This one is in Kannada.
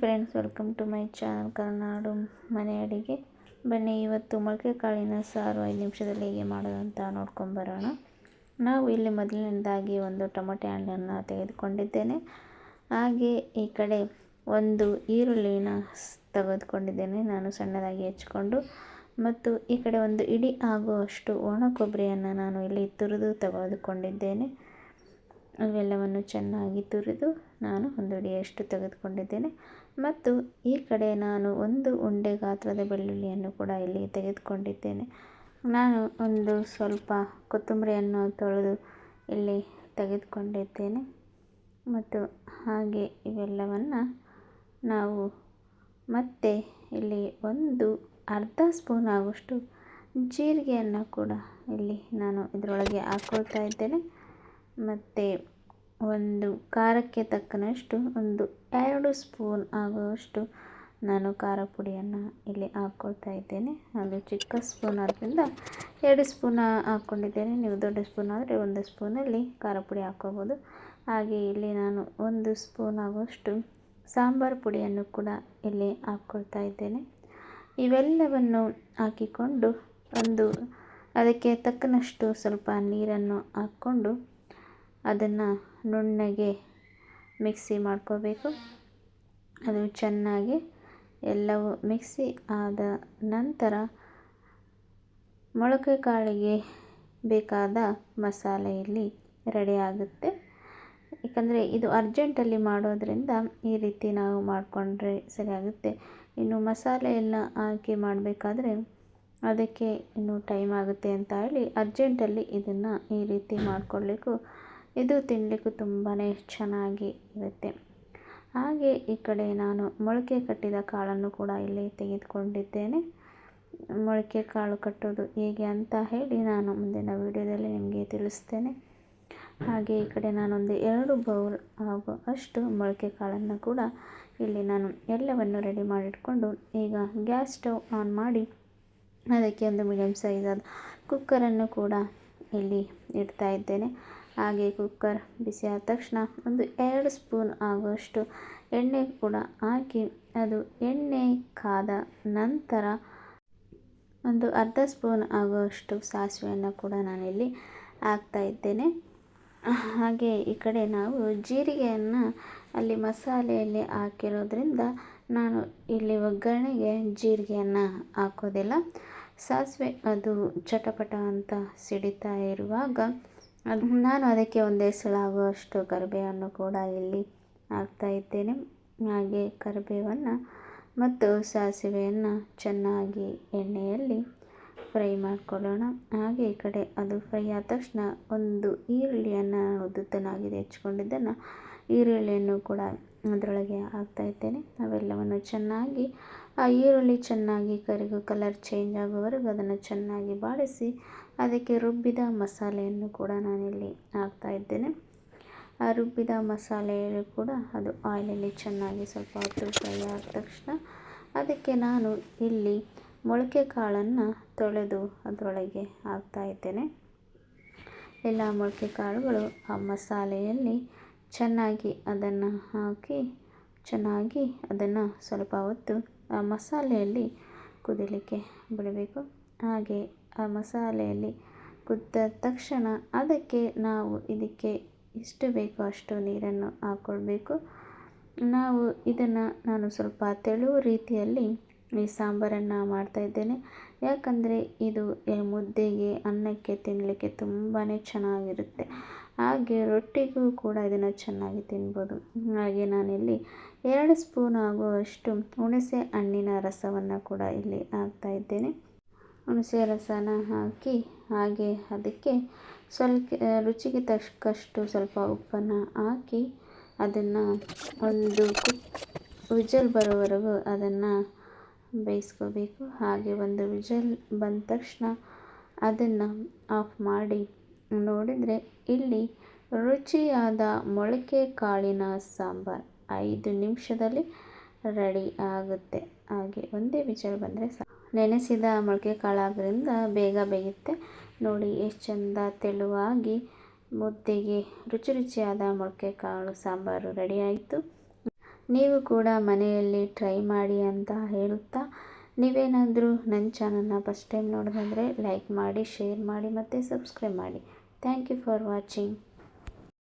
Friends welcome to my channel Karnadu ಮನೆ ಅಡಿಗೆ ಬನ್ನಿ, ಇವತ್ತು ಮೊಳಕೆ ಕಾಳಿನ ಸಾರು ಐದು ನಿಮಿಷದಲ್ಲಿ ಹೇಗೆ ಮಾಡೋದು ಅಂತ ನೋಡ್ಕೊಂಬರೋಣ ನಾವು ಇಲ್ಲಿ ಮೊದಲನೇದಾಗಿ ಒಂದು ಟೊಮೊಟೆ ಹಣ್ಣನ್ನು ತೆಗೆದುಕೊಂಡಿದ್ದೇನೆ. ಹಾಗೆ ಈ ಕಡೆ ಒಂದು ಈರುಳ್ಳಿನ ತೆಗೆದುಕೊಂಡಿದ್ದೇನೆ. ನಾನು ಸಣ್ಣದಾಗಿ ಹೆಚ್ಕೊಂಡು. ಮತ್ತು ಈ ಕಡೆ ಒಂದು ಇಡಿ ಆಗುವಷ್ಟು ಒಣ ಕೊಬ್ಬರಿಯನ್ನು ನಾನು ಇಲ್ಲಿ ತುರಿದು ತೆಗೆದುಕೊಂಡಿದ್ದೇನೆ. ಅವೆಲ್ಲವನ್ನು ಚೆನ್ನಾಗಿ ತುರಿದು ನಾನು ಒಂದು ಅಡಿಯಷ್ಟು ತೆಗೆದುಕೊಂಡಿದ್ದೇನೆ. ಮತ್ತು ಈ ಕಡೆ ನಾನು ಒಂದು ಉಂಡೆ ಗಾತ್ರದ ಬೆಳ್ಳುಳ್ಳಿಯನ್ನು ಕೂಡ ಇಲ್ಲಿ ತೆಗೆದುಕೊಂಡಿದ್ದೇನೆ. ನಾನು ಒಂದು ಸ್ವಲ್ಪ ಕೊತ್ತಂಬರಿಯನ್ನು ತೊಳೆದು ಇಲ್ಲಿ ತೆಗೆದುಕೊಂಡಿದ್ದೇನೆ. ಮತ್ತು ಹಾಗೆ ಇವೆಲ್ಲವನ್ನು ನಾವು ಮತ್ತೆ ಇಲ್ಲಿ ಒಂದು ಅರ್ಧ ಸ್ಪೂನ್ ಆಗುವಷ್ಟು ಜೀರಿಗೆಯನ್ನು ಕೂಡ ಇಲ್ಲಿ ನಾನು ಇದರೊಳಗೆ ಹಾಕ್ಕೊಳ್ತಾ ಇದ್ದೇನೆ. ಮತ್ತು ಒಂದು ಖಾರಕ್ಕೆ ತಕ್ಕನಷ್ಟು ಒಂದು ಎರಡು ಸ್ಪೂನ್ ಆಗುವಷ್ಟು ನಾನು ಖಾರ ಪುಡಿಯನ್ನು ಇಲ್ಲಿ ಹಾಕ್ಕೊಳ್ತಾ ಇದ್ದೇನೆ. ಅದು ಚಿಕ್ಕ ಸ್ಪೂನ್ ಆದ್ದರಿಂದ ಎರಡು ಸ್ಪೂನ್ ಹಾಕ್ಕೊಂಡಿದ್ದೇನೆ ನೀವು ದೊಡ್ಡ ಸ್ಪೂನ್ ಆದರೆ ಒಂದು ಸ್ಪೂನಲ್ಲಿ ಖಾರ ಪುಡಿ ಹಾಕ್ಕೋಬೋದು ಹಾಗೆ ಇಲ್ಲಿ ನಾನು ಒಂದು ಸ್ಪೂನ್ ಆಗುವಷ್ಟು ಸಾಂಬಾರು ಪುಡಿಯನ್ನು ಕೂಡ ಇಲ್ಲಿ ಹಾಕ್ಕೊಳ್ತಾ ಇದ್ದೇನೆ. ಇವೆಲ್ಲವನ್ನು ಹಾಕಿಕೊಂಡು ಒಂದು ಅದಕ್ಕೆ ತಕ್ಕನಷ್ಟು ಸ್ವಲ್ಪ ನೀರನ್ನು ಹಾಕ್ಕೊಂಡು ಅದನ್ನು ನುಣ್ಣಗೆ ಮಿಕ್ಸಿ ಮಾಡ್ಕೋಬೇಕು. ಅದು ಚೆನ್ನಾಗಿ ಎಲ್ಲವೂ ಮಿಕ್ಸಿ ಆದ ನಂತರ ಮೊಳಕೆ ಕಾಳಿಗೆ ಬೇಕಾದ ಮಸಾಲೆ ಇಲ್ಲಿ ರೆಡಿ ಆಗುತ್ತೆ. ಏಕೆಂದರೆ ಇದು ಅರ್ಜೆಂಟಲ್ಲಿ ಮಾಡೋದರಿಂದ ಈ ರೀತಿ ನಾವು ಮಾಡಿಕೊಂಡ್ರೆ ಸರಿಯಾಗುತ್ತೆ. ಇನ್ನು ಮಸಾಲೆ ಎಲ್ಲ ಹಾಕಿ ಮಾಡಬೇಕಾದ್ರೆ ಅದಕ್ಕೆ ಇನ್ನೂ ಟೈಮ್ ಆಗುತ್ತೆ ಅಂತ ಹೇಳಿ ಅರ್ಜೆಂಟಲ್ಲಿ ಇದನ್ನು ಈ ರೀತಿ ಮಾಡಿಕೊಳ್ಳಿಕ್ಕೂ ಇದು ತಿನ್ನಲಿಕ್ಕೂ ತುಂಬಾ ಚೆನ್ನಾಗಿ ಇರುತ್ತೆ. ಹಾಗೆ ಈ ಕಡೆ ನಾನು ಮೊಳಕೆ ಕಟ್ಟಿದ ಕಾಳನ್ನು ಕೂಡ ಇಲ್ಲಿ ತೆಗೆದುಕೊಂಡಿದ್ದೇನೆ. ಮೊಳಕೆ ಕಾಳು ಕಟ್ಟೋದು ಹೇಗೆ ಅಂತ ಹೇಳಿ ನಾನು ಮುಂದಿನ ವೀಡಿಯೋದಲ್ಲಿ ನಿಮಗೆ ತಿಳಿಸ್ತೇನೆ. ಹಾಗೆ ಈ ಕಡೆ ನಾನೊಂದು ಎರಡು ಬೌಲ್ ಆಗೋ ಅಷ್ಟು ಮೊಳಕೆ ಕಾಳನ್ನು ಕೂಡ ಇಲ್ಲಿ ನಾನು ಎಲ್ಲವನ್ನು ರೆಡಿ ಮಾಡಿಟ್ಕೊಂಡು ಈಗ ಗ್ಯಾಸ್ ಸ್ಟವ್ ಆನ್ ಮಾಡಿ ಅದಕ್ಕೆ ಒಂದು ಮೀಡಿಯಮ್ ಸೈಜಾದ ಕುಕ್ಕರನ್ನು ಕೂಡ ಇಲ್ಲಿ ಇಡ್ತಾ ಇದ್ದೇನೆ. ಹಾಗೆ ಕುಕ್ಕರ್ ಬಿಸಿ ಆದ ತಕ್ಷಣ ಒಂದು ಎರಡು ಸ್ಪೂನ್ ಆಗುವಷ್ಟು ಎಣ್ಣೆ ಕೂಡ ಹಾಕಿ, ಅದು ಎಣ್ಣೆ ಕಾದ ನಂತರ ಒಂದು ಅರ್ಧ ಸ್ಪೂನ್ ಆಗುವಷ್ಟು ಸಾಸಿವೆಯನ್ನು ಕೂಡ ನಾನಿಲ್ಲಿ ಹಾಕ್ತಾ ಇದ್ದೇನೆ. ಹಾಗೆ ಈ ಕಡೆ ನಾವು ಜೀರಿಗೆಯನ್ನು ಅಲ್ಲಿ ಮಸಾಲೆಯಲ್ಲಿ ಹಾಕಿರೋದ್ರಿಂದ ನಾನು ಇಲ್ಲಿ ಒಗ್ಗರಣೆಗೆ ಜೀರಿಗೆಯನ್ನು ಹಾಕೋದಿಲ್ಲ. ಸಾಸಿವೆ ಅದು ಚಟಪಟ ಅಂತ ಸಿಡಿತಾ ಇರುವಾಗ ಅದು ನಾನು ಅದಕ್ಕೆ ಒಂದೇ ಸಲ ಆಗುವಷ್ಟು ಕರಿಬೇವನ್ನು ಕೂಡ ಇಲ್ಲಿ ಹಾಕ್ತಾ ಇದ್ದೇನೆ. ಹಾಗೆ ಕರಿಬೇವನ್ನು ಮತ್ತು ಸಾಸಿವೆಯನ್ನು ಚೆನ್ನಾಗಿ ಎಣ್ಣೆಯಲ್ಲಿ ಫ್ರೈ ಮಾಡಿಕೊಳ್ಳೋಣ. ಹಾಗೆ ಈ ಕಡೆ ಅದು ಫ್ರೈ ಆದ ತಕ್ಷಣ ಒಂದು ಈರುಳ್ಳಿಯನ್ನು ಉದ್ದುತ್ತನಾಗಿದೆ ಹೆಚ್ಕೊಂಡಿದ್ದನ್ನು ಈರುಳ್ಳಿಯನ್ನು ಕೂಡ ಅದರೊಳಗೆ ಹಾಕ್ತಾ ಇದ್ದೇನೆ. ಅವೆಲ್ಲವನ್ನು ಚೆನ್ನಾಗಿ, ಆ ಈರುಳ್ಳಿ ಚೆನ್ನಾಗಿ ಕರಿಗು ಕಲರ್ ಚೇಂಜ್ ಆಗುವವರೆಗೂ ಅದನ್ನು ಚೆನ್ನಾಗಿ ಬಾಡಿಸಿ ಅದಕ್ಕೆ ರುಬ್ಬಿದ ಮಸಾಲೆಯನ್ನು ಕೂಡ ನಾನಿಲ್ಲಿ ಹಾಕ್ತಾ ಇದ್ದೇನೆ. ಆ ರುಬ್ಬಿದ ಮಸಾಲೆಯಲ್ಲಿ ಕೂಡ ಅದು ಆಯಿಲಲ್ಲಿ ಚೆನ್ನಾಗಿ ಸ್ವಲ್ಪ ಹತ್ತು ಫ್ರೈ ಆದ ತಕ್ಷಣ ಅದಕ್ಕೆ ನಾನು ಇಲ್ಲಿ ಮೊಳಕೆ ಕಾಳನ್ನು ತೊಳೆದು ಅದರೊಳಗೆ ಹಾಕ್ತಾ ಇದ್ದೇನೆ. ಎಲ್ಲ ಮೊಳಕೆ ಕಾಳುಗಳು ಆ ಮಸಾಲೆಯಲ್ಲಿ ಚೆನ್ನಾಗಿ ಅದನ್ನು ಹಾಕಿ, ಚೆನ್ನಾಗಿ ಅದನ್ನು ಸ್ವಲ್ಪ ಹೊತ್ತು ಆ ಮಸಾಲೆಯಲ್ಲಿ ಕುದಿಲಿಕ್ಕೆ ಬಿಡಬೇಕು. ಹಾಗೆ ಆ ಮಸಾಲೆಯಲ್ಲಿ ಕುದ್ದ ತಕ್ಷಣ ಅದಕ್ಕೆ ನಾವು ಇದಕ್ಕೆ ಎಷ್ಟು ಬೇಕೋ ಅಷ್ಟು ನೀರನ್ನು ಹಾಕ್ಕೊಳ್ಬೇಕು ನಾವು ಇದನ್ನು ನಾನು ಸ್ವಲ್ಪ ತೆಳು ರೀತಿಯಲ್ಲಿ ಈ ಸಾಂಬಾರನ್ನು ಮಾಡ್ತಾಯಿದ್ದೇನೆ ಯಾಕಂದರೆ ಇದು ಮುದ್ದೆಗೆ ಅನ್ನಕ್ಕೆ ತಿನ್ನಲಿಕ್ಕೆ ತುಂಬಾ ಚೆನ್ನಾಗಿರುತ್ತೆ. ಹಾಗೆ ರೊಟ್ಟಿಗೂ ಕೂಡ ಇದನ್ನು ಚೆನ್ನಾಗಿ ತಿನ್ಬೋದು. ಹಾಗೆ ನಾನಿಲ್ಲಿ ಎರಡು ಸ್ಪೂನ್ ಆಗುವಷ್ಟು ಹುಣಸೆ ಹಣ್ಣಿನ ರಸವನ್ನು ಕೂಡ ಇಲ್ಲಿ ಹಾಕ್ತಾಯಿದ್ದೇನೆ ಹುಣಸೆ ರಸನ ಹಾಕಿ ಹಾಗೆ ಅದಕ್ಕೆ ಸ್ವಲ್ಪ, ರುಚಿಗೆ ತಕ್ಕಷ್ಟು ಸ್ವಲ್ಪ ಉಪ್ಪನ್ನು ಹಾಕಿ ಅದನ್ನು ಒಂದು ವಿಜಲ್ ಬರೋವರೆಗೂ ಅದನ್ನು ಬೇಯಿಸ್ಕೋಬೇಕು. ಹಾಗೆ ಒಂದು ವಿಜಲ್ ಬಂದ ತಕ್ಷಣ ಅದನ್ನು ಆಫ್ ಮಾಡಿ ನೋಡಿದರೆ ಇಲ್ಲಿ ರುಚಿಯಾದ ಮೊಳಕೆ ಕಾಳಿನ ಸಾಂಬಾರು ಐದು ನಿಮಿಷದಲ್ಲಿ ರೆಡಿ ಆಗುತ್ತೆ. ಹಾಗೆ ಒಂದೇ ವಿಚಾರ ಬಂದರೆ ಸಾಕು. ನೆನೆಸಿದ ಮೊಳಕೆ ಕಾಳಾದ್ರಿಂದ ಬೇಗ ಬೇಯುತ್ತೆ. ನೋಡಿ ಎಷ್ಟು ಚಂದ ತೆಳುವಾಗಿ ಮುದ್ದೆಗೆ ರುಚಿ ರುಚಿಯಾದ ಮೊಳಕೆ ಕಾಳು ಸಾಂಬಾರು ರೆಡಿ ಆಯಿತು. ನೀವು ಕೂಡ ಮನೆಯಲ್ಲಿ ಟ್ರೈ ಮಾಡಿ ಅಂತ ಹೇಳುತ್ತಾ ನೀವೇನಾದರೂ ನನ್ನ ಚಾನಲ್ನ ಫಸ್ಟ್ ಟೈಮ್ ನೋಡೋದಾದರೆ ಲೈಕ್ ಮಾಡಿ ಶೇರ್ ಮಾಡಿ ಮತ್ತು ಸಬ್ಸ್ಕ್ರೈಬ್ ಮಾಡಿ. Thank you for watching